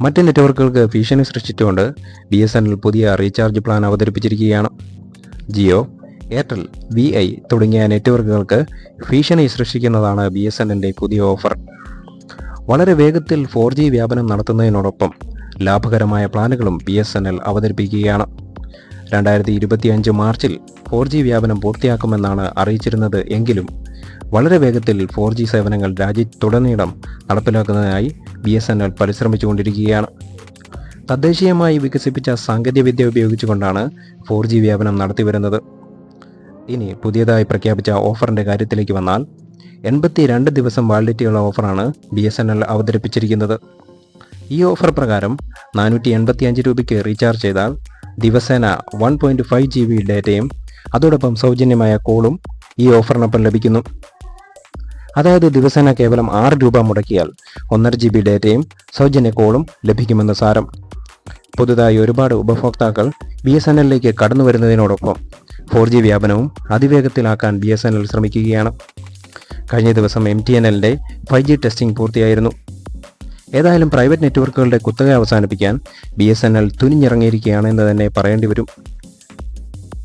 മറ്റ് നെറ്റ്വർക്കുകൾക്ക് ഭീഷണി സൃഷ്ടിച്ചുകൊണ്ട് ബി എസ് എൻ എൽ പുതിയ റീചാർജ് പ്ലാൻ അവതരിപ്പിച്ചിരിക്കുകയാണ്. ജിയോ എയർടെൽ വി ഐ തുടങ്ങിയ നെറ്റ്വർക്കുകൾക്ക് ഭീഷണി സൃഷ്ടിക്കുന്നതാണ് ബി എസ് എൻ പുതിയ ഓഫർ. വളരെ വേഗത്തിൽ ഫോർ ജി വ്യാപനം നടത്തുന്നതിനോടൊപ്പം ലാഭകരമായ പ്ലാനുകളും ബി എസ് എൻ എൽ അവതരിപ്പിക്കുകയാണ്. രണ്ടായിരത്തി ഇരുപത്തിയഞ്ച് മാർച്ചിൽ ഫോർ ജി വ്യാപനം പൂർത്തിയാക്കുമെന്നാണ് അറിയിച്ചിരുന്നത് എങ്കിലും വളരെ വേഗത്തിൽ ഫോർ ജി സേവനങ്ങൾ രാജ്യത്തുടനീളം നടപ്പിലാക്കുന്നതിനായി ബി എസ് എൻ എൽ പരിശ്രമിച്ചുകൊണ്ടിരിക്കുകയാണ്. തദ്ദേശീയമായി വികസിപ്പിച്ച സാങ്കേതികവിദ്യ ഉപയോഗിച്ചുകൊണ്ടാണ് ഫോർ ജി വ്യാപനം നടത്തിവരുന്നത്. ഇനി പുതിയതായി പ്രഖ്യാപിച്ച ഓഫറിന്റെ കാര്യത്തിലേക്ക് വന്നാൽ എൺപത്തി രണ്ട് ദിവസം വാലിഡിറ്റിയുള്ള ഓഫറാണ് ബി എസ് എൻ എൽ അവതരിപ്പിച്ചിരിക്കുന്നത്. ഈ ഓഫർ പ്രകാരം നാനൂറ്റി എൺപത്തി അഞ്ച് രൂപയ്ക്ക് റീചാർജ് ചെയ്താൽ ദിവസേന one point five G B ഡേറ്റയും അതോടൊപ്പം സൗജന്യമായ കോളും ഈ ഓഫറിനൊപ്പം ലഭിക്കുന്നു. അതായത് ദിവസേന കേവലം ആറ് രൂപ മുടക്കിയാൽ ഒന്നര ജി ബി ഡേറ്റയും സൗജന്യ കോളും ലഭിക്കുമെന്ന് സാരം. പുതുതായി ഒരുപാട് ഉപഭോക്താക്കൾ ബി എസ് എൻ എല്ലിലേക്ക് കടന്നു വരുന്നതിനോടൊപ്പം ഫോർ ജി വ്യാപനവും അതിവേഗത്തിലാക്കാൻ ബി എസ് എൻ എൽ ശ്രമിക്കുകയാണ്. കഴിഞ്ഞ ദിവസം എം ടി എൻ എല്ലിന്റെ ഫൈവ് ജി ടെസ്റ്റിംഗ് പൂർത്തിയായിരുന്നു. ഏതായാലും പ്രൈവറ്റ് നെറ്റ്വർക്കുകളുടെ കുത്തക അവസാനിപ്പിക്കാൻ ബി എസ് എൻ എൽ തുനിഞ്ഞിറങ്ങിയിരിക്കുകയാണ് എന്ന് തന്നെ പറയേണ്ടി വരും.